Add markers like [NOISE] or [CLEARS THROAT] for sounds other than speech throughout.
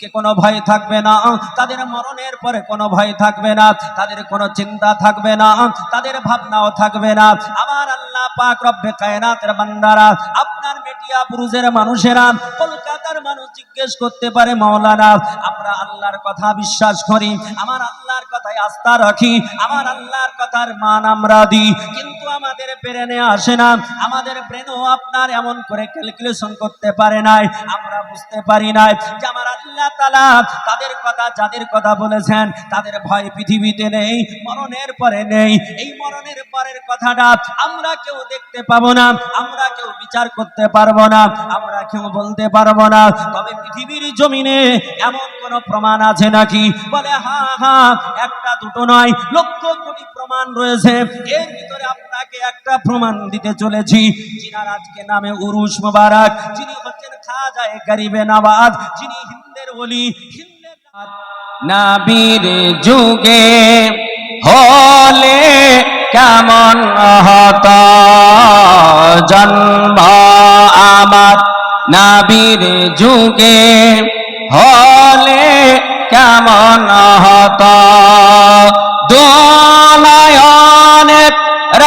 কে কোনো ভয় থাকবে না। তাদের মরণের পরে কোনো ভয় থাকবে না। তাদের কোনো চিন্তা থাকবে না। তাদের ভাবনাও থাকবে না। আমার আল্লাহ পাক রব্বে কায়নাতের বান্দারা, আপনার মেটিয়া পুরুষের মানুষেরা, কলকাতার মানুষ জিজ্ঞেস করতে পারে, মাওলানা, আমরা আল্লাহর কথা বিশ্বাস করি। আমার আল্লাহর কথায় আস্থা রাখি, আমার আল্লাহর কথার মান আমরা দিই, কিন্তু আমাদের ব্রেনে আসে না, আমাদের ব্রেনও আপনার এমন করে ক্যালকুলেশন করতে পারে নাই, আমরা বুঝতে পারি নাই যে আমার আল্লাহ তালা তাদের কথা, যাদের কথা বলেছেন, তাদের ভয় পৃথিবীতে নেই, মরণের পরে নেই, এই মরণের পরের কথাটা আমরা কেউ দেখতে পাবো না, আমরা কেউ বিচার করতে পারব না, আমরা কেউ বলতে পারব না, তবে পৃথিবীর জমিনে এমন কোন প্রমাণ আছে নাকি? বলে হা হা একটা দুটো নয়, লক্ষ কোটি প্রমাণ রয়েছে। এর ভিতরে আপনাকে একটা প্রমাণ দিতে চলেছি। যিনার আজকে নামে উরুস মোবারক, যিনি হচ্ছেন খাজায়ে গরিবে নওয়াজ যিনি হিন্দের বলি হিন্দের নাবির যুগে হলে কেমন হত জন্ম আমার? নাবির যুগে হলে কেমন হত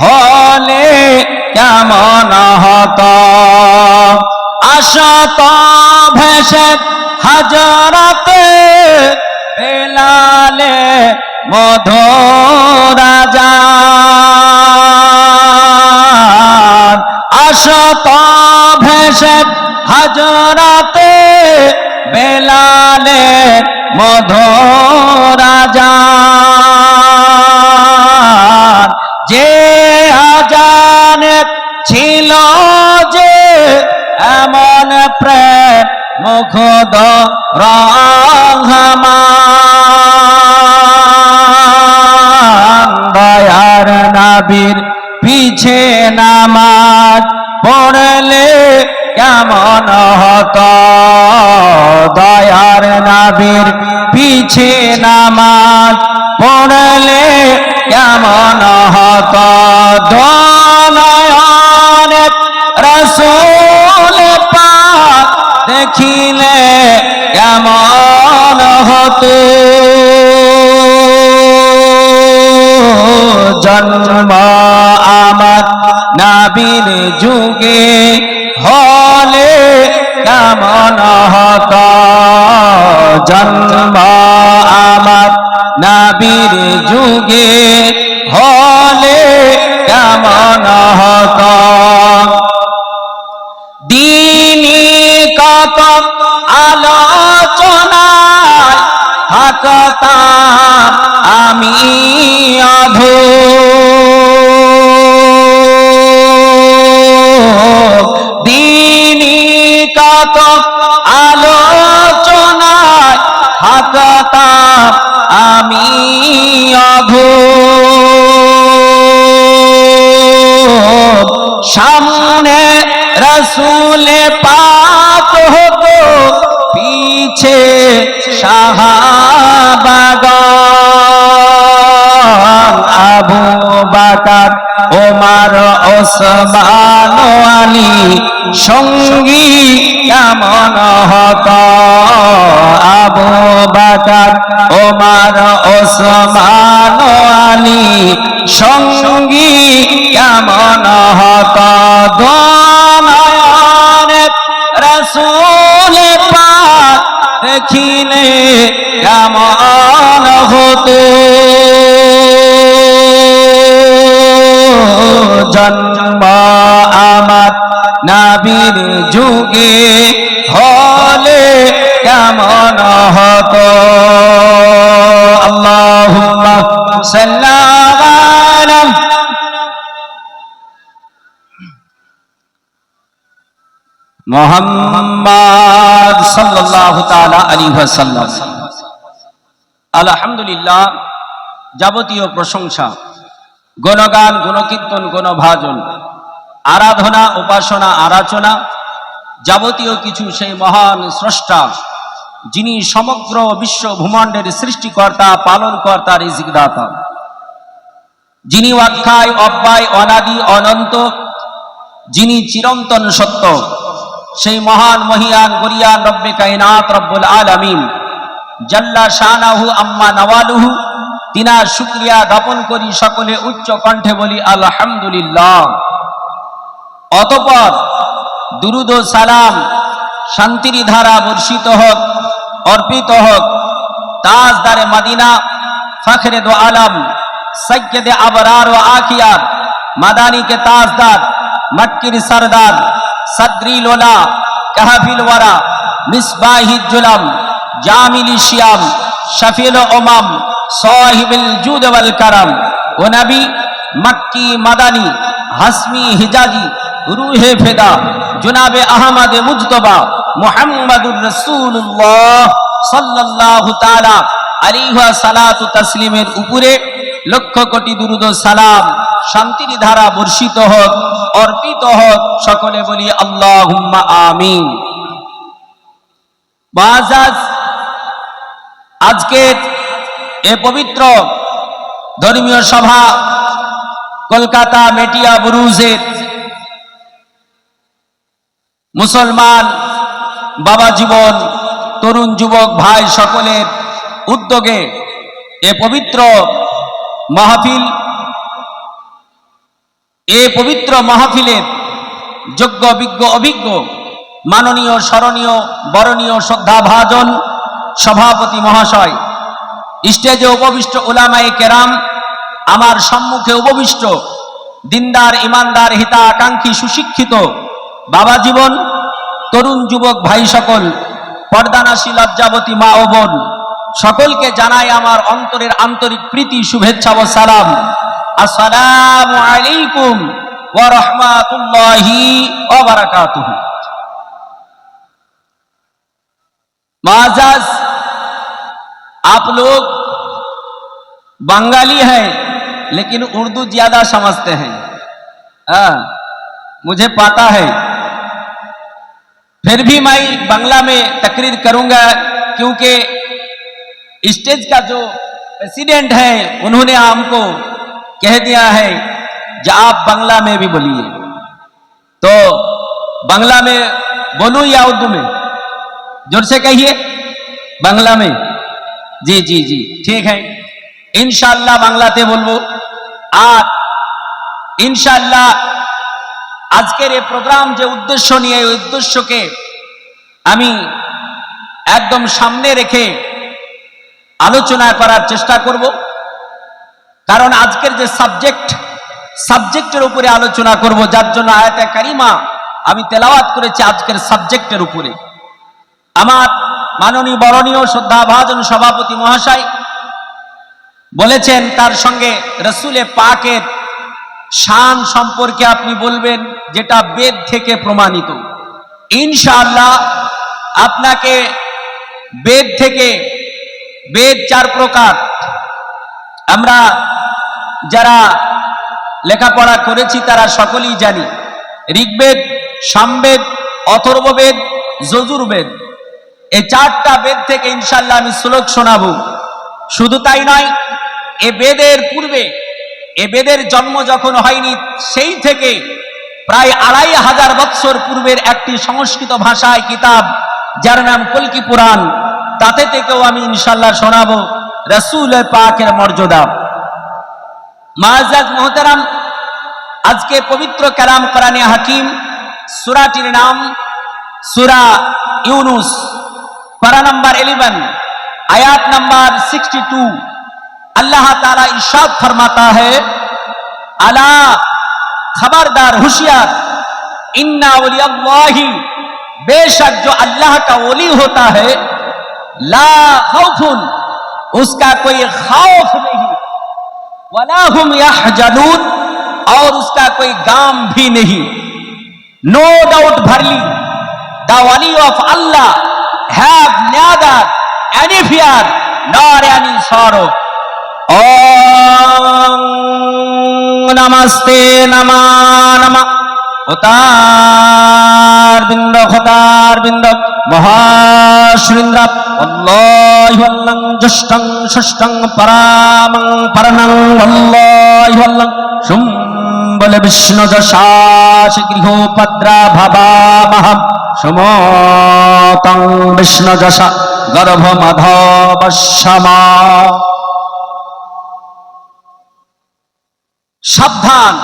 হলে কেমন হত? আশত ভেসে হাজরতে বেলালে মধুরাজা আশত ভেসে হাজরাতে বেলালে মধুরাজা যে ছিল যে এমন প্রেম মুখদ দয়ার নাবির পিছে নামাজ পড়লে কেমন হত? দয়ার নাবির পিছে নামাজ পড়লে কেমন হত? কেমন হতো জন্ম আমার নাবির যুগে হলে কেমন হত? জন্ম আমার নাবির যুগে অধো সামনে রসুলে পাক হতো, পিছে শাহাবাগান আবু বাকার, ওমার, ওসমান আলী সঙ্গী কেমন হত? আবু বাকার, ওমার, ওসমান আলী সঙ্গী কেমন হত? রসুল পাক কেমন হতো? জন্ম আমার নাবির যুগে হলে কেমন হতো? মোহাম্মদ সাল্লাল্লাহু তাআলা আলাইহি ওয়াসাল্লাম। আলহামদুলিল্লাহ, যাবতীয় প্রশংসা, গণগান, গুণকীর্তন, গণভাজন, আরাধনা, উপাসনা, আরাচনা, যাবতীয় কিছু সেই মহান স্রষ্টা, যিনি সমগ্র বিশ্ব ভূমণ্ডের সৃষ্টিকর্তা, পালনকর্তা, রিজিকদাতা। যিনি অক্ষায় অব্যয়, অনাদি, অনন্ত, যিনি চিরন্তন সত্য সেই মহান মহিয়ান গরিয়ান রব্বে কায়নাত রব্বুল আলামিন। জাল্লা শাহু আম্মা নওয়ালুহু। তিনার শুক্রিয়া জ্ঞাপন করি সকলে উচ্চ কণ্ঠে বলি, আলহামদুলিল্লাহ। অতপর দুরুদ সালাম শান্তির ধারা বর্ষিত হোক, অর্পিত হোক, তাজদারে মাদিনা, ফখরে দো আলম সৈয়দ আবরার ও আখিয়ার মাদানি কে তাজদার, মটকির সরদার সাদ্রিল ওলা কাহাফিল ওয়ারা মিসবাহিদ জুলাম, জামিল শিয়াম, শাফিল ওমাম, সাহিবুল জুদ ওয়াল কারাম ও নবী মক্কি মাদানি, হাসমি হিজাজি, রুহে ফেদা, জনাবে আহমদ মুজতবা, মুহাম্মাদুর রাসূলুল্লাহ সাল্লাল্লাহু তাআলা আলাইহি সালাতু তাসলিমের উপরে লক্ষ কোটি দুরুদ সালাম, শান্তির ধারা বর্ষিত হোক, অর্পিত হোক, সকলে বলি আল্লাহ আমিন। আজকের এ পবিত্র ধর্মীয় সভা কলকাতা মেটিয়া বুরুজের মুসলমান বাবা জীবন, তরুণ যুবক ভাই সকলের উদ্যোগে এ পবিত্র মাহফিল। এ পবিত্র মাহফিলের যোগ্য, বিজ্ঞ, অভিজ্ঞ, মাননীয়, স্মরণীয়, বরণীয় শ্রদ্ধাভাজন সভাপতি মহাশয়, স্টেজে উপবিষ্ট ওলামায়ে কেরাম, আমার সম্মুখে উপবিষ্ট দিনদার, ইমানদার হিতা আকাঙ্ক্ষী সুশিক্ষিত বাবা জীবন, তরুণ যুবক ভাই সকল, পর্দানাশী, লজ্জাবতী মা ও বোন شکل کے جانا ہمارے آنترک شا سلام السلام علیکم ورحمت اللہ وبرکاتہ برکاتہ آپ لوگ بنگالی ہیں لیکن اردو زیادہ سمجھتے ہیں مجھے پاتا ہے پھر بھی میں بنگلہ میں تقریر کروں گا کیونکہ स्टेज का जो प्रेसिडेंट है उन्होंने हमको कह दिया है कि आप बांग्ला में भी बोलिए तो बांग्ला में बोलूं या उर्दू में जोर से कहिए बांग्ला में जी जी जी ठीक है ইনশাআল্লাহ বাংলাতে বলবো আর ইনশাআল্লাহ আজকের এই প্রোগ্রাম যে উদ্দেশ্য নিয়ে এই উদ্দেশ্যকে আমি একদম সামনে রেখে আলোচনা করার চেষ্টা করব। কারণ আজকের যে সাবজেক্ট সাবজেক্টের উপরে আলোচনা করব, যার জন্য আয়াতে কারিমা আমি তেলাওয়াত করেছি আজকের সাবজেক্টের উপরে। আমার মাননীয়, বরণীয় শ্রদ্ধাভাজন সভাপতি মহাশয় বলেছেন, তার সঙ্গে রসুলে পাকের শান সম্পর্কে আপনি বলবেন, যেটা বেদ থেকে প্রমাণিত। ইনশাআল্লাহ আপনাকে বেদ থেকে বেদ চার প্রকার। আমরা যারা লেখাপড়া করেছি তারা সকলেই জানি। ঋগ্বেদ, সামবেদ, অথর্ববেদ, যজুর্বেদ। এই চারটা বেদ থেকে ইনশাল্লাহ আমি শ্লোক শোনাবো। শুধু তাই নয়, এ বেদের পূর্বে, এ বেদের জন্ম যখন হয়নি, সেই থেকে প্রায় আড়াই হাজার বৎসর পূর্বের একটি সংস্কৃত ভাষায় কিতাব, যার নাম কলকি পুরাণ। তাতে থেকেও আমি ইনশাল্লাহ শোনাবো রসুল পাকের মর্যাদা মাজাজ মোহতারাম আজকে পবিত্র কালাম কোরআনে হাকিম সুরাটির নাম সুরা ইউনুস পারা নাম্বার इलेवन आयात नंबर 62 अल्लाह ताला इरशाद फरमाता है अला खबरदार होशियार इन्ना वलियल्लाही बेशक जो अल्लाह का वली होता है لا خوف اس کا کوئی خوف نہیں۔ ولا ہم یا اور اس کا کوئی گام بھی نہیں۔ نو ڈاؤٹ بھرلی۔ دا ولی آف اللہ ہیو نیادر اینی فیئر نار یعنی سورو نمستے نما نما খতার বিন্দ খতার বিন্দ মহাশ্রীন্দ্র অল্লাহু আল্লাহ জষ্টং ষষ্ঠং পরামং পরণং। অল্লাহু আল্লাহ শুম বলে বিষ্ণু যশাস গৃহোপদ্রা ভাবামহম। সমতং বিষ্ণু যশা গর্ভমধবশমা সাবধান।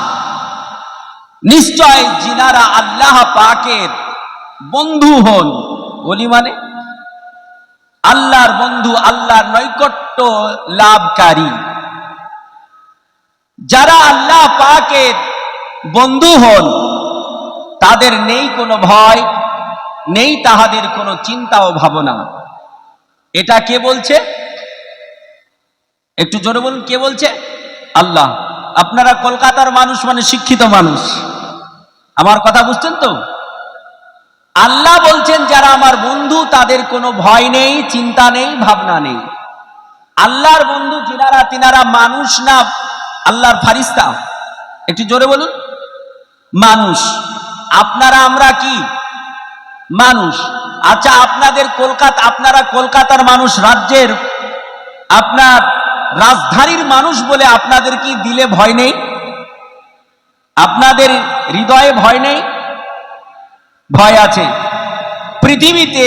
নিশ্চয় যিনারা আল্লাহ পাকের বন্ধু হন। বলি মানে? আল্লাহর বন্ধু, আল্লাহর নৈকট্য লাভকারী। যারা আল্লাহ পাকের বন্ধু হন, তাদের নেই কোনো ভয়, নেই তাহাদের কোনো চিন্তা ও ভাবনা। এটা কে বলছে? একটু জোরে বলুন, কে বলছে? আল্লাহ। আপনারা কলকাতার মানুষ মানে শিক্ষিত মানুষ। আমার কথা বুঝছেন তো? আল্লাহ বলছেন, যারা আমার বন্ধু, তাদের কোনো ভয় নেই, চিন্তা নেই, ভাবনা নেই। আল্লাহর বন্ধু যিনারা, তিনারা মানুষ না, আল্লাহর ফারিস্তা। একটু জোরে বলুন। মানুষ। আপনারা, আমরা কি? মানুষ। আচ্ছা আপনাদের কলকাতা, আপনারা কলকাতার মানুষ, রাজ্যের আপনার রাজধানীর মানুষ বলে আপনাদের কি দিলে ভয় নেই? আপনাদের হৃদয়ে ভয় নেই? ভয় আছে। পৃথিবীতে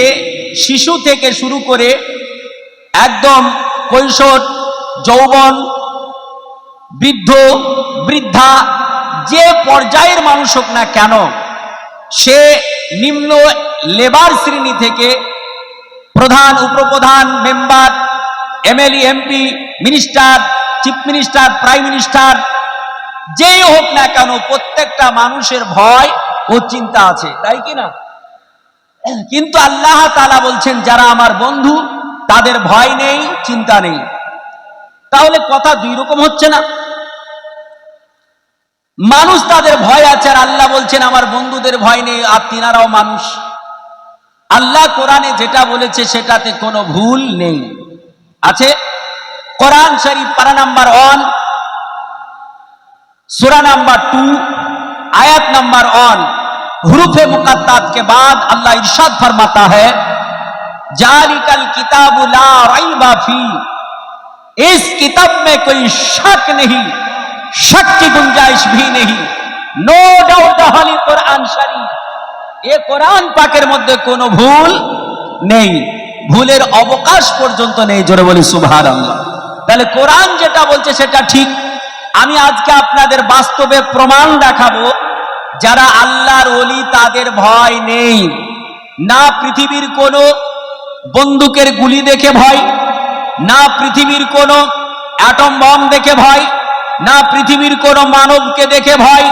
শিশু থেকে শুরু করে একদম কৈশোর, যৌবন, বৃদ্ধ, বৃদ্ধা, যে পর্যায়ের মানুষ হোক না কেন, সে নিম্ন লেবার শ্রেণি থেকে প্রধান, উপপ্রধান, member, MLA, MP, minister, chief minister, prime minister যেই হোক না কেন, প্রত্যেকটা মানুষের ভয় ও চিন্তা আছে, তাই কি না? কিন্তু আল্লাহ তালা বলছেন, যারা আমার বন্ধু, তাদের ভয় নেই, চিন্তা নেই। তাহলে কথা দুই রকম হচ্ছে না। মানুষ তাদের ভয় আছে, আর আল্লাহ বলছেন, আমার বন্ধুদের ভয় নেই, আর তিনারাও মানুষ। আল্লাহ কোরআনে যেটা বলেছে, সেটাতে কোনো ভুল নেই। আছে? কোরআন শরীফ পারা নাম্বার ওয়ান। सूरा नंबर टू आयत नंबर वन हरूफ मुकद्दत के बाद अल्लाह इरशाद फरमाता है जालिकल किताब ला रैबा फी इस किताब में कोई शक नहीं शक की गुंजाइश भी नहीं नो डाउट हली कुरान शरीफ এ কোরআন পাকের মধ্যে কোনো ভুল নেই ভুলের অবকাশ পর্যন্ত নেই জোরে বলি সুভার তাহলে কোরআন যেটা বলছে সেটা ঠিক আমি আজকে আপনাদের বাস্তবে প্রমাণ দেখাবো, যারা আল্লাহর অলি তাদের ভয় নেই। না পৃথিবীর কোনো বন্দুকের গুলি দেখে ভয়, না পৃথিবীর কোনো অ্যাটম বম দেখে ভয়, না পৃথিবীর কোনো মানবকে দেখে ভয়,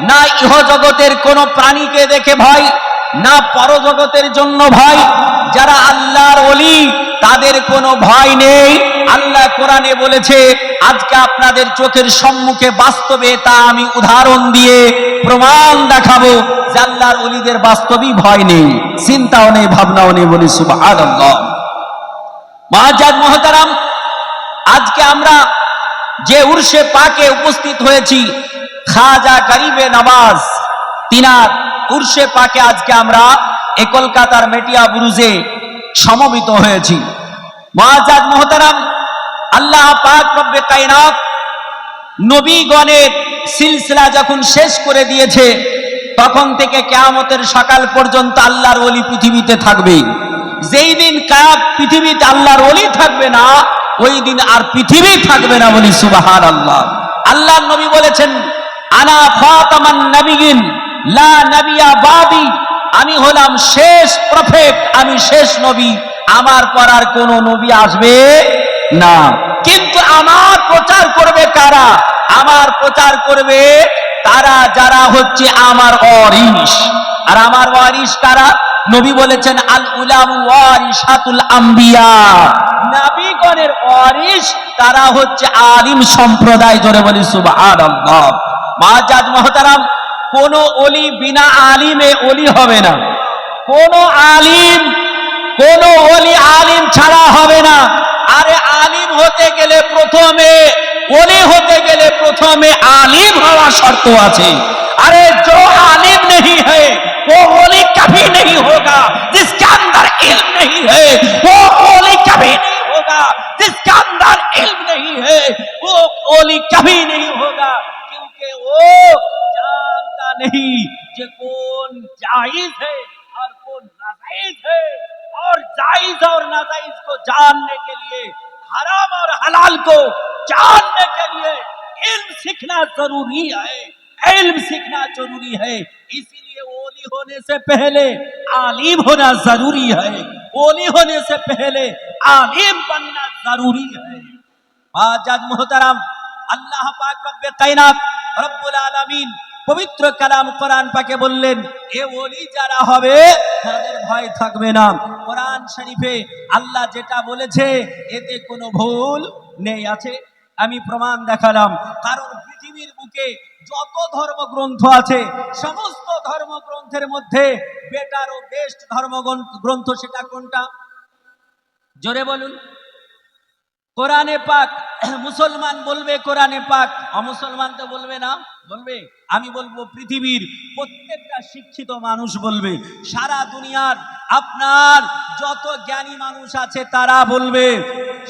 না ইহজগতের কোনো প্রাণীকে দেখে ভয়, না পরজগতের জন্য ভয়, যারা আল্লাহর অলি তাদের কোনো ভয় নেই। আল্লাহ কোরআনে বলেছে, আজকে আপনাদের চোখের সম্মুখে বাস্তবে তা আমি উদাহরণ দিয়ে প্রমাণ দেখাবো যে আল্লাহর অলিদের বাস্তবিক ভয় নেই, চিন্তাও নেই, ভাবনাও নেই বলি সুবহানাল্লাহ। মহাজাদ মহতারাম, আজকে আমরা যে উর্ষে পাকে উপস্থিত হয়েছি, খাজা গরিবে নওয়াজ তিনার উর্ষে পাকে আজকে আমরা এ কলকাতার মেটিয়া বুরুজে সমবেত হয়েছি। মহাজাদ মহতারাম আল্লাহ পাক রব্বে কায়নাত নবীগণের সিলসিলা যখন শেষ করে দিয়েছে, তখন থেকে কেয়ামতের সকাল পর্যন্ত আল্লাহর অলি পৃথিবীতে থাকবে। যেই দিন কায়াত পৃথিবীতে আল্লাহর অলি থাকবে না, ওই দিন আর পৃথিবী থাকবে না বলি সুবাহার আল্লাহ আল্লাহ নবী বলেছেন, আনা ফাতামান নবীন লা নবিয়া বাদি, আমি হলাম শেষ প্রফেট, আমি শেষ নবী, আমার পর আর কোন নবী আসবে না। কিন্তু আমার প্রচার করবে কারা? আমার প্রচার করবে তারা যারা হচ্ছে আমার অরিস আর আমার ওয়ারিস কারা? নবী বলেছেন, আল উলাম ওয়ারিসাতুল আম্বিয়া। নবীগণের ওয়ারিস তারা হচ্ছে আলিম সম্প্রদায়, জোরে বলি সুবহানাল্লাহ। মাজাদ মহতারাম, কোন অলি বিনা আলিমে অলি হবে না। কোন আলিম কোন ওলি আলিম ছাড়া হবে না আরে আলিম হতে গেলে প্রথমে ওলি হতে গেলে প্রথমে আলিম হওয়া শর্ত আছে अरे जो आलिम नहीं है वो ओली कभी नहीं होगा जिसके अंदर इल्म नहीं है वो ओली कभी नहीं होगा जिसके अंदर इल्म नहीं है वो ओली कभी नहीं होगा क्योंकि वो जानता नहीं कि कौन जायज है مال کو جاننے کے لیے علم سیکھنا ضروری ہے۔ علم سیکھنا ضروری ہے۔ اسی لیے اولی ہونے سے پہلے عالم ہونا ضروری ہے۔ اولی ہونے سے پہلے عالم بننا ضروری ہے۔ ہاں آج محترم، اللہ پاک رب کائنات رب العالمین পবিত্র কালাম কোরআন পাকে বললেন, এ ওলি যারা হবে, তাদের ভয় থাকবে না। কোরআন শরীফে আল্লাহ যেটা বলেছে, এতে কোনো ভুল নেই আছে। আমি প্রমাণ দেখালাম, কারণ পৃথিবীর বুকে যত ধর্মগ্রন্থ আছে, সমস্ত ধর্মগ্রন্থের মধ্যে বেটার ও বেস্ট ধর্মগ্রন্থ সেটা কোনটা? জোরে বলুন। কোরআনে পাক, [CLEARS THROAT] মুসলমান বলবে কোরআনে পাক। অমুসলমান তো বলবে না, বলবে? আমি বলব পৃথিবীর প্রত্যেকটা শিক্ষিত মানুষ বলবে, সারা দুনিয়ার আপনার যত জ্ঞানী মানুষ আছে তারা বলবে,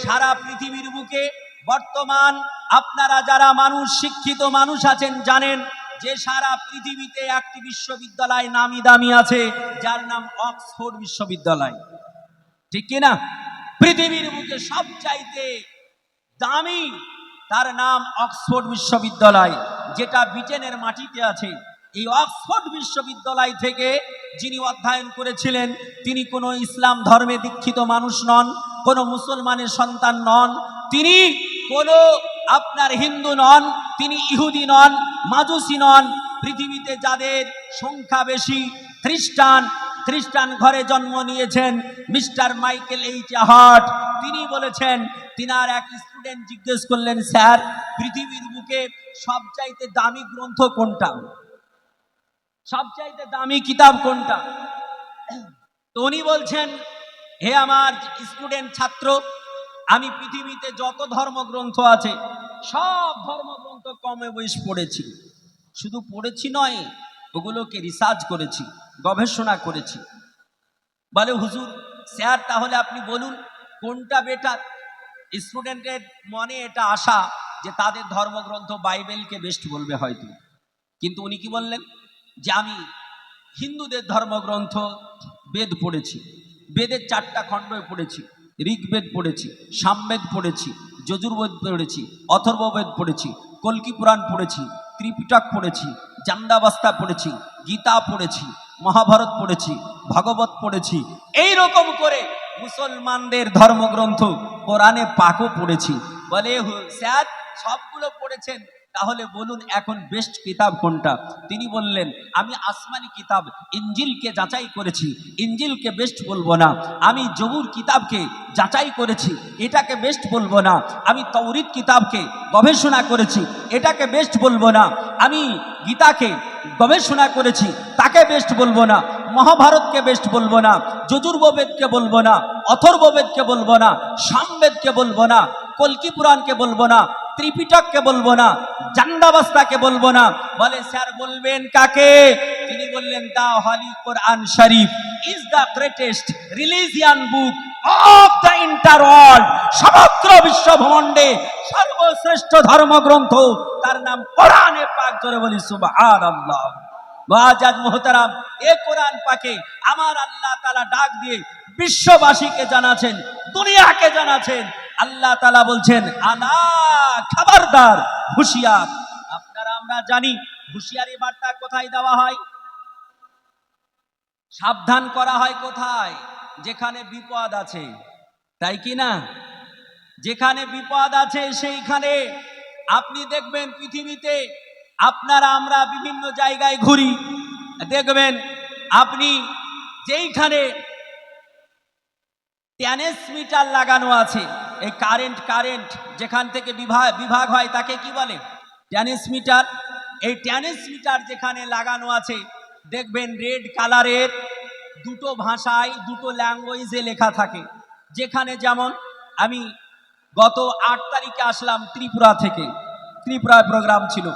সারা পৃথিবীর বুকে বর্তমান আপনারা যারা মানুষ, শিক্ষিত মানুষ আছেন, জানেন যে সারা পৃথিবীতে একটি বিশ্ববিদ্যালয় নামি দামি আছে, যার নাম অক্সফোর্ড বিশ্ববিদ্যালয়। ঠিক কি না পৃথিবীর বুকে সবচাইতে দামি তার নাম অক্সফোর্ড বিশ্ববিদ্যালয়, যেটা ব্রিটেনের মাটিতে আছে। এই অক্সফোর্ড বিশ্ববিদ্যালয় থেকে যিনি অধ্যয়ন করেছিলেন, তিনি কোনো ইসলাম ধর্মে দীক্ষিত মানুষ নন, কোনো মুসলমানের সন্তান নন, তিনি কোনো আপনার হিন্দু নন, তিনি ইহুদি নন, মাজুসি নন। পৃথিবীতে যাদের সংখ্যা বেশি, খ্রিস্টান খ্রিস্টান ঘরে জন্ম নিয়েছেন মিস্টার মাইকেল এইচ হার্ট তিনি বলেছেন, তিনার এক স্টুডেন্ট জিজ্ঞেস করলেন, স্যার, পৃথিবীর বুকে সবচাইতে দামি গ্রন্থ কোনটা? সবচাইতে দামি কিতাব কোনটা? তো উনি বলছেন, হে আমার স্টুডেন্ট ছাত্র, আমি পৃথিবীতে যত ধর্মগ্রন্থ আছে, সব ধর্মগ্রন্থ কমে বয়স পড়েছি। শুধু পড়েছি নয়, ওগুলোকে রিসার্চ করেছি। গবেষণা করেছি। বলে, হুজুর, স্যার, তাহলে আপনি বলুন, কোনটা বেটার স্টুডেন্টের মনে এটা আশা যে তাদের ধর্মগ্রন্থ বাইবেলকে বেস্ট বলবে হয়তো। কিন্তু উনি কি বললেন? যে আমি হিন্দুদের ধর্মগ্রন্থ বেদ পড়েছি। বেদের চারটা খণ্ড পড়েছি। ঋগ্বেদ পড়েছি, সামবেদ পড়েছি, যজুর্বেদ পড়েছি, অথর্ববেদ পড়েছি, কল্কি পুরাণ পড়েছি, ত্রিপিটক পড়েছি জান্দাবাস্তা পড়েছি, গীতা পড়েছি মহাভারত পড়েছি, ভাগবত পড়েছি এই রকম করে মুসলমানদের ধর্মগ্রন্থ কোরআনে পাকও পড়েছি। বলে স্যার, সবগুলো পড়েছেন। তাহলে বলুন এখন বেস্ট কিতাব কোনটা তিনি বললেন আমি আসমানি কিতাব ইঞ্জিলকে যাচাই করেছি ইঞ্জিলকে বেস্ট বলব না আমি জবুর কিতাবকে যাচাই করেছি এটাকে বেস্ট বলব না আমি তৌরিদ কিতাবকে গবেষণা করেছি এটাকে বেস্ট বলব না আমি গীতাকে গবেষণা করেছি তাকে বেস্ট বলব না মহাভারতকে বেস্ট বলব না যজুর্বেদকে বলব না অথর্ববেদকে বলব না সামবেদকে বলব না কল্কি পুরাণকে বলব না ত্রিপিটককে বলব না জান্দাবাস্তাকে বলব না। বলে, স্যার বলবেন কাকে? তিনি বললেন, the holy Quran Sharif. Is the greatest religion book of the entire world. সমগ্র বিশ্ব ভূমণ্ডে সর্বশ্রেষ্ঠ ধর্মগ্রন্থ। তার নাম কোরআনে পাক জোরে বলি, সুবহানাল্লাহ। বাজাজ মোহতারাম, এ কোরআন পাকে আমার আল্লাহ তালা ডাক দিয়ে বিশ্ববাসীকে জানাছেন দুনিয়াকে জানাছেন আল্লাহ তালা বলছেন আনা খাবারদার, হুঁশিয়ার। আপনারা, আমরা জানি হুঁশিয়ারি বার্তা কোথায় দেওয়া হয়? সাবধান করা হয় কোথায়? যেখানে বিপদ আছে। তাই কি না? যেখানে বিপদ আছে, সেইখানে। আপনি দেখবেন পৃথিবীতে আপনারা, আমরা বিভিন্ন জায়গায় ঘুরি। দেখবেন আপনি যেইখানে ট্যানেস মিটার লাগানো আছে এই কারেন্ট কারেন্ট যেখান থেকে বিভাগ বিভাগ হয় তাকে কি বলে? ট্যানেসমিটার এই ট্যানেসমিটার যেখানে লাগানো আছে, দেখবেন রেড কালারের দুটো ভাষায়, দুটো ল্যাঙ্গুয়েজে লেখা থাকে। যেখানে যেমন, আমি গত আট তারিখে আসলাম ত্রিপুরা থেকে। ত্রিপুরায় প্রোগ্রাম ছিল।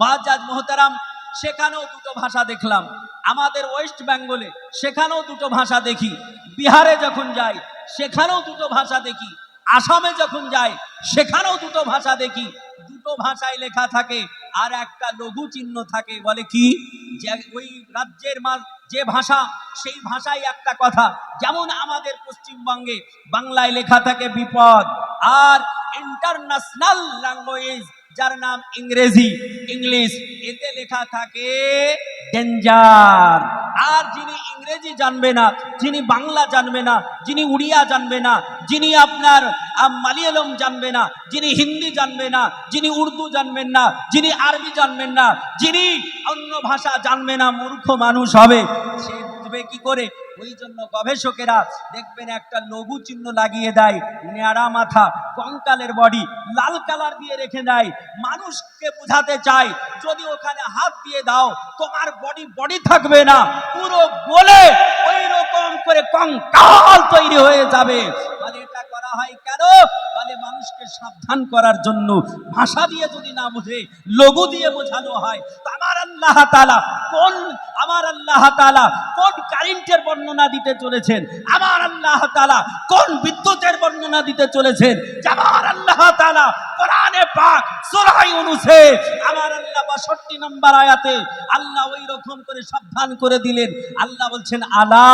বাজাজ মোহতারাম, সেখানেও দুটো ভাষা দেখলাম। আমাদের ওয়েস্ট বেঙ্গলে সেখানেও দুটো ভাষা দেখি। বিহারে যখন যাই, সেখানেও দুটো ভাষা দেখি। আসামে যখন যাই, সেখানেও দুটো ভাষা দেখি। দুটো ভাষায় লেখা থাকে, আর একটা লঘু চিহ্ন থাকে, বলে কি? ওই রাজ্যের মা যে ভাষা, সেই ভাষাই একটা কথা। যেমন আমাদের পশ্চিমবঙ্গে বাংলায় লেখা থাকে বিপদ, আর ইন্টারন্যাশনাল ল্যাঙ্গুয়েজ যার নাম ইংরেজি, ইংলিশ, এতে লেখা থাকে ডেঞ্জার। আর যিনি ইংরেজি জানবে না, যিনি বাংলা জানবে না, যিনি উড়িয়া জানবে না, যিনি আপনার মালিয়ালম জানবে না, যিনি হিন্দি জানবে না, যিনি উর্দু জানবেন না, যিনি আরবি জানবেন না, যিনি অন্য ভাষা জানবে না, মূর্খ মানুষ হবে, সে বুঝবে কি করে? ওই জন্য গবেষকেরা দেখবেন একটা লঘু চিহ্ন লাগিয়ে দেয় নেড়া মাথা, কঙ্কালের বডি, লাল কালার দিয়ে রেখে দেয়। মানুষকে বোঝাতে চায়, যদি ওখানে হাত দিয়ে দাও, তোমার বডি বডি থাকবে না, পুরো বলে ওই রকম করে কঙ্কাল তৈরি হয়ে যাবে। মানে এটা করা হয় কেন? মানে মানুষকে সাবধান করার জন্য। ভাষা দিয়ে যদি না বুঝে, লঘু দিয়ে বোঝানো হয়, আমার আল্লাহ তাআলা কোন, আমার আল্লাহ তালা কোন কারেন্টের বর্ণনা দিতে চলেছেন। আমার আল্লাহ তাআলা কোন বিদ্যুতের বর্ণনা দিতে চলেছেন? আমার আল্লাহ তাআলা কোরআনে পাক সূরা ইউনূসে আমার আল্লাহ 62 নম্বর আয়াতে আল্লাহ ওই রকম করে সাবধান করে দিলেন। আল্লাহ বলছেন, আলা,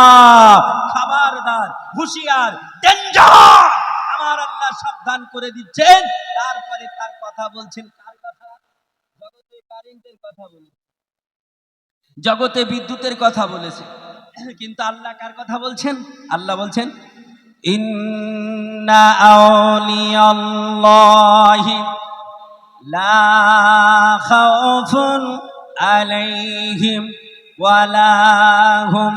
খবরদার, হুঁশিয়ার, ডেঞ্জার। আমার আল্লাহ সাবধান করে দিচ্ছেন। তারপরে তার কথা বলছেন, কার কথা? জগতে কারেন্টের কথা বলে জগতে বিদ্যুতের কথা বলেছে। কিন্তু আল্লাহ কার কথা বলছেন? আল্লাহ বলছেন ইন্না আউলিয়াল্লাহি লা খাউফুন আলাইহিম ওয়ালা হুম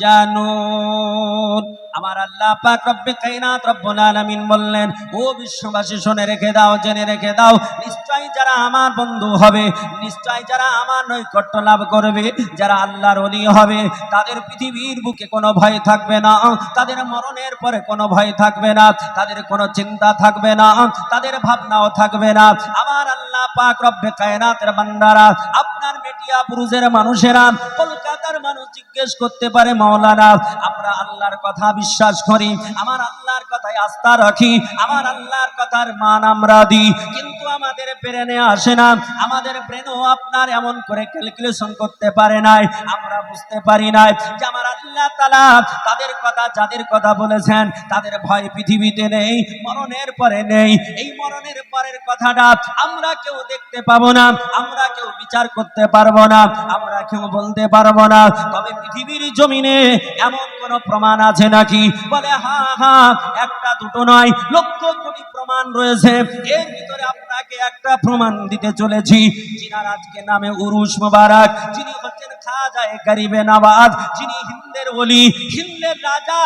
ইয়াহজানুন আমার আল্লাহ পাক রব্বে কায়নাত রব্বুল আলামিন বললেন, ও বিশ্ববাসী, শুনে রেখে দাও, জেনে রেখে দাও নিশ্চয় যারা আমার বন্ধু হবে নিশ্চয় যারা আমার নৈকট্য লাভ করবে, যারা আল্লাহর ওলি হবে, তাদের পৃথিবীর বুকে কোনো ভয় থাকবে না, তাদের মরণের পরে কোনো ভয় থাকবে না, তাদের কোনো চিন্তা থাকবে না, তাদের ভাবনাও থাকবে না। আমার আল্লাহ পাক রব্বে কায়নাতের বান্দারা, আপনার মেটিয়া পুরুষের মানুষেরা কলকাতার মানুষ জিজ্ঞেস করতে পারে, মাওলানা, আমরা আল্লাহর কথা বিশ্বাস করি, আমার আল্লাহর কথায় আস্থা রাখি, আমার আল্লাহর কথার মান আমরা দিই, কিন্তু আমাদের ব্রেনে আসে না, আমাদের ব্রেনও আপনার এমন করে ক্যালকুলেশন করতে পারে নাই, আমরা বুঝতে পারি নাই যে আমার আল্লাহ তালা তাদের কথা, যাদের কথা বলেছেন, তাদের ভয় পৃথিবীতে নেই, মরণের পরে নেই, এই মরণের পরের কথাটা আমরা কেউ দেখতে পাবো না, আমরা কেউ বিচার করতে পারব না, আমরা কেউ বলতে পারব না তবে পৃথিবীর জমিনে এমন কোন প্রমাণ আছে নাকি? বলে, হা হা, একটা দুটো নয়, লক্ষ কোটি প্রমাণ রয়েছে। এর ভিতরে আপনাকে একটা প্রমাণ দিতে চলেছি। যিনার নামে উরুস মোবারক, যিনি হচ্ছেন খাজায়ে গরিবে নওয়াজ যিনি হিন্দের ওলি, হিন্দের রাজা,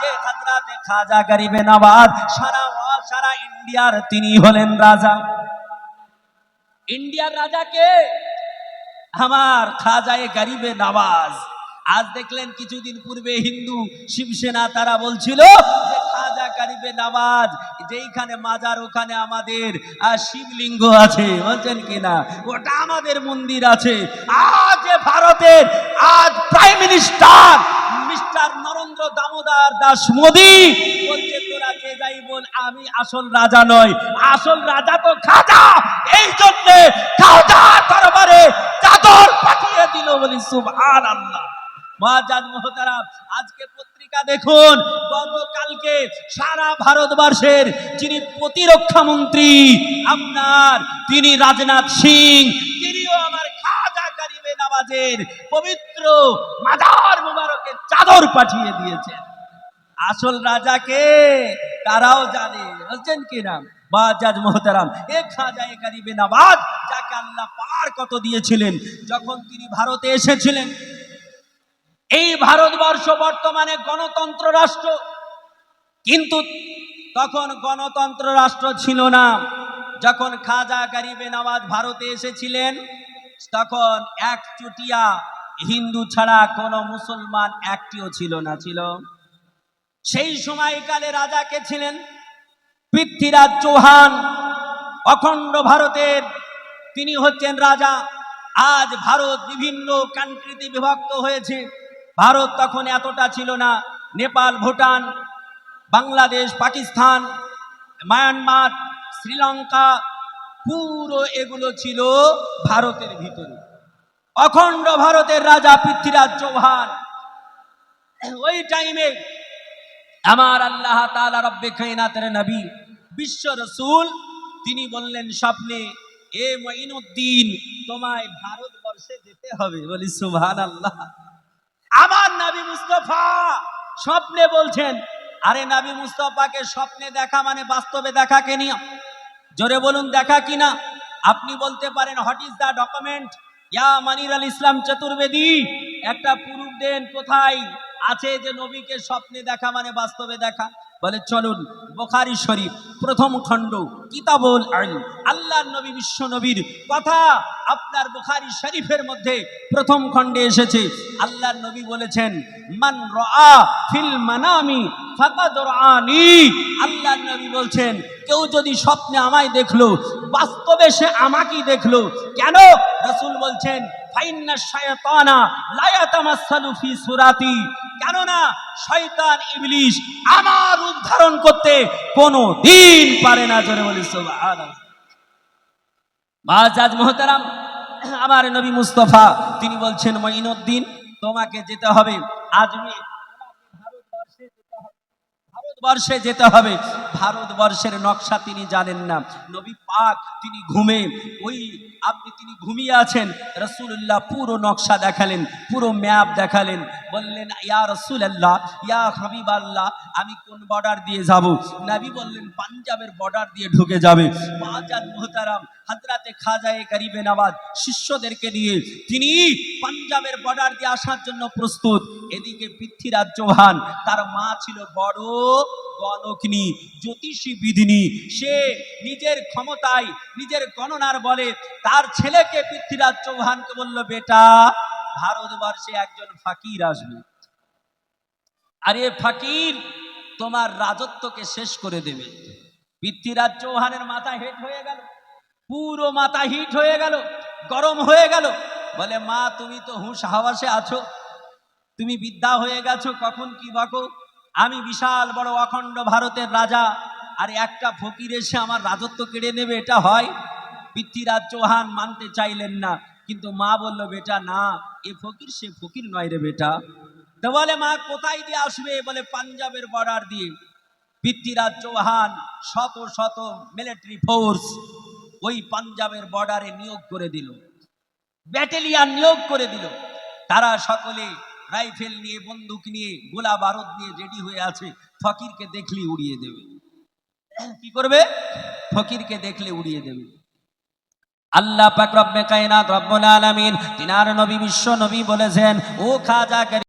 যে হাজরাতে খাজা গরিবে নওয়াজ সারা সারা ইন্ডিয়ার তিনি হলেন রাজা। ইন্ডিয়ার রাজা কে? আমার খাজায়ে গরিবে নামাজ। আজ দেখলেন কিছুদিন পূর্বে হিন্দু শিবসেনা, তারা বলছিল খাজা গরিবে নওয়াজ যেইখানে মাজার, ওখানে আমাদের শিবলিঙ্গ আছে। বলছেন কিনা? ওটা আমাদের মন্দির আছে। আজ ভারতের, আজ prime minister, mister Narendra Damodar Das Modi বলছে, তোরা যে যাই বল, আমি আসল রাজা নয় আসল রাজা তো খাজা। এই জন্য খাজা দরবারে চাদর পাঠিয়ে দিল বলি সুবহান আল্লাহ মহাজাদ মোহতারাম, আজকে পত্রিকা দেখুন, গতকালকে সারা ভারতবর্ষের যিনি প্রতিরক্ষা মন্ত্রী, আপনার তিনি রাজনাথ সিং, তিনিও আমার খাজা গরিবে নওয়াজের পবিত্র মাজার মুবারকের চাদর পাঠিয়ে দিয়েছেন। আসল রাজাকে তারাও জানে। বলছেন কি নাম বাজাজ মোহতারাম। এ খাজা এ গরিবে নওয়াজ যাকে আল্লাহ পার কত দিয়েছিলেন, যখন তিনি ভারতে এসেছিলেন। এই ভারতবর্ষ বর্তমানে গণতন্ত্র রাষ্ট্র। কিন্তু তখন গণতন্ত্র রাষ্ট্র ছিল না। যখন খাজা গরিবে নওয়াজ ভারতে এসেছিলেন, তখন এক চুটিয়া হিন্দু ছাড়া কোনো মুসলমান একটিও ছিল না, ছিল। সেই সময়কালে রাজা কে ছিলেন? পৃথ্বীরাজ চৌহান, অখণ্ড ভারতের, তিনি হচ্ছেন রাজা। আজ ভারত বিভিন্ন কান্ট্রিতে বিভক্ত হয়েছে। ভারত তখন এতটা ছিল না। নেপাল, ভুটান, বাংলাদেশ, পাকিস্তান, মায়ানমার, শ্রীলঙ্কা, পুরো এগুলো ছিল ভারতের ভিতরে। অখণ্ড ভারতের রাজা পৃথ্বীরাজ চৌহান। ওই টাইমে আমার আল্লাহ তাআলা রব্বে কায়নাতের নবী বিশ্ব রসুল, তিনি বললেন, স্বপ্নে এ মঈনুদ্দিন, তোমায় ভারতবর্ষে যেতে হবে। বলি সুবহান আল্লাহ আমার নাবি মুস্তফা স্বপ্নে বলছেন, আরে নবী মুস্তফাকে স্বপ্নে দেখা মানে বাস্তবে দেখাকে নিয়ে? জোরে বলুন, দেখা কিনা আপনি বলতে পারেন, হোয়াট ইজ দ্য ডকুমেন্ট? ইয়া মানির আল ইসলাম চতুর্বেদী, একটা প্রুফ দেন কোথায়? আছে যে নবীকে স্বপ্নে দেখা মানে বাস্তবে দেখা। বলে, চলুন, বোখারি শরীফ, প্রথম খণ্ড, কিতাবুল আইন। আল্লাহর নবী, বিশ্ব নবীর কথা আপনার বুখারী শরীফের মধ্যে প্রথম খণ্ডে এসেছে। আল্লাহর নবী বলেছেন, মান ফিল মানামি আল্লাহর নবী বলছেন, কেউ যদি স্বপ্নে আমায় দেখল, বাস্তবে সে আমাকেই দেখল। কেন? রাসূল বলছেন কেননা শয়তান ইবলিশ আমার করতে কোনো দিন পারে না, জোরে বলি সুবহানাল্লাহ। মোহতারাম, আমার নবী মুস্তফা, তিনি বলছেন, মঈনুদ্দিন, তোমাকে যেতে হবে। আজমির ভারতবর্ষে যেতে হবে। ভারতবর্ষের নকশা তিনি জানেন না। নবী পাক তিনি ঘুমে, ওই আপনি তিনি ঘুমিয়ে আছেন রসুল্লাহ পুরো নকশা দেখালেন, পুরো ম্যাপ দেখালেন, বললেন, ইয়া রসুল্লাহ ইয়া হাবিব আল্লাহ আমি কোন বর্ডার দিয়ে যাব? নবী বললেন, পাঞ্জাবের বর্ডার দিয়ে ঢুকে যাবে। বাজার মোহতারাম হাজরাতে খাজায়ে গরিবে নওয়াজ শিষ্যদেরকে নিয়ে তিনি পাঞ্জাবের বর্ডার দিয়ে আসার জন্য প্রস্তুত। এদিকে পৃথ্বীরাজ চৌহান, তার মা ছিল বড় গণকনি জ্যোতিষী বিধিনী, সে নিজের ক্ষমতায়, নিজের গণনার বলে তার ছেলেকে পৃথ্বীরাজ চৌহানকে বলল, বেটা, ভারতবর্ষে একজন ফাকির আসবে। আর ফাকির তোমার রাজত্বকে শেষ করে দেবে। পৃথ্বীরাজ চৌহানের মাথা হেট হয়ে গেল, পুরো মাথা হিট হয়ে গেল, গরম হয়ে গেল। বলে, মা, তুমি তো হুঁশ হাওয়াসে আছো। তুমি বিদ্যা হয়ে গেছো, কখন কি বকো? আমি বিশাল বড় অখণ্ড ভারতের রাজা। আর একটা ফকির এসে আমার রাজত্ব কেড়ে নেবে, এটা হয়? পৃথ্বীরাজ চৌহান মানতে চাইলেন না। কিন্তু মা বলল, বেটা, না, এ ফকির সে ফকির নয় রে বেটা। তো বলে, মা, কোথায় দিয়ে আসবে? বলে, পাঞ্জাবের বর্ডার দিয়ে। পৃথ্বীরাজ চৌহান শত শত মিলিটারি ফোর্স ওই পাঞ্জাবের বর্ডারে নিয়োগ করে দিল। ব্যাটেলিয়ান নিয়োগ করে দিল। তারা সকলে রাইফেল নিয়ে, বন্দুক নিয়ে, গোলা বারুদ নিয়ে রেডি হয়ে আছে, ফকিরকে দেখলে উড়িয়ে দেবে। কি করবে? ফকিরকে দেখলে উড়িয়ে দেবে। আল্লাহ পাক রব্বে কায়নাত রব্বুল আলামিন, তিনার নবী বিশ্ব নবী বলেছেন, ও খাজা